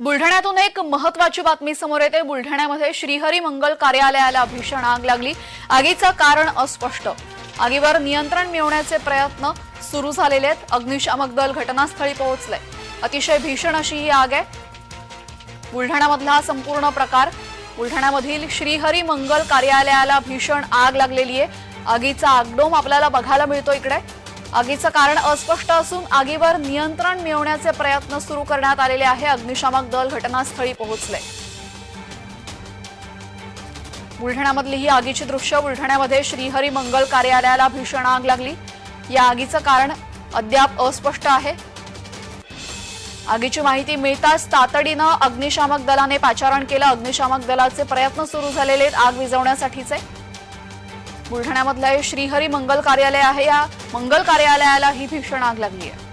बुलढाण्यातून एक महत्वाची बातमी समोर येते. बुलढाण्यामध्ये श्रीहरी मंगल कार्यालयाला भीषण आग लागली. आगीचं कारण अस्पष्ट. आगीवर नियंत्रण मिळवण्याचे प्रयत्न सुरू झालेले आहेत. अग्निशामक दल घटनास्थळी पोहोचले अतिशय भीषण अशी ही आग आहे. बुलढाण्यामधला हा संपूर्ण प्रकार. बुलढाण्यामधील श्रीहरी मंगल कार्यालयाला भीषण आग लागलेली आहे. आगीचा आगडोम आपल्याला बघायला मिळतो इकडे. आगीचं कारण अस्पष्ट असून आगीवर नियंत्रण मिळवण्याचे प्रयत्न सुरू करण्यात आलेले आहे. अग्निशामक दल घटनास्थळी पोहोचले. बुलढाण्यामधली ही आगीची दृश्य बुलढाण्यामध्ये श्रीहरी मंगल कार्यालयाला भीषण आग लागली. या आगीचं कारण अद्याप अस्पष्ट आहे. आगीची माहिती मिळताच तातडीनं अग्निशामक दलाने पाचारण केलं. अग्निशामक दलाचे प्रयत्न सुरू झालेले आहेत. आग विझवण्यासाठीचे. बुलढाण्यामधलं हे श्रीहरी मंगल कार्यालय आहे. या मंगल कार्यालयाला ही भीषण आग लागली आहे